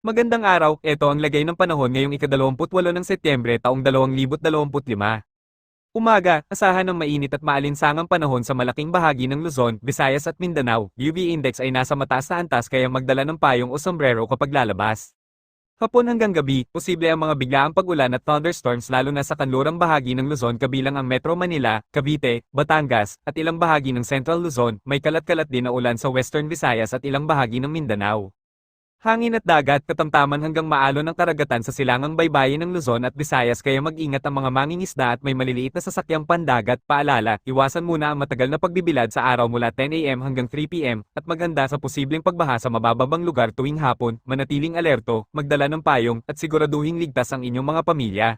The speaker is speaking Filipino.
Magandang araw, ito ang lagay ng panahon ngayong ikadalawamputwalo ng Setyembre taong 2025. Umaga, asahan ng mainit at maalinsangang panahon sa malaking bahagi ng Luzon, Visayas at Mindanao. UV index ay nasa mataas na antas kaya magdala ng payong o sombrero kapag lalabas. Hapon hanggang gabi, posible ang mga biglaang pag-ulan at thunderstorms lalo na sa kanlurang bahagi ng Luzon kabilang ang Metro Manila, Cavite, Batangas, at ilang bahagi ng Central Luzon, may kalat-kalat din na ulan sa Western Visayas at ilang bahagi ng Mindanao. Hangin at dagat katamtaman hanggang maalon ng karagatan sa silangang baybayin ng Luzon at Visayas kaya mag-ingat ang mga mangingisda at may maliliit na sasakyang pandagat. Paalala, iwasan muna ang matagal na pagbibilad sa araw mula 10 a.m. hanggang 3 p.m. at maghanda sa posibleng pagbaha sa mabababang lugar tuwing hapon, manatiling alerto, magdala ng payong, at siguraduhing ligtas ang inyong mga pamilya.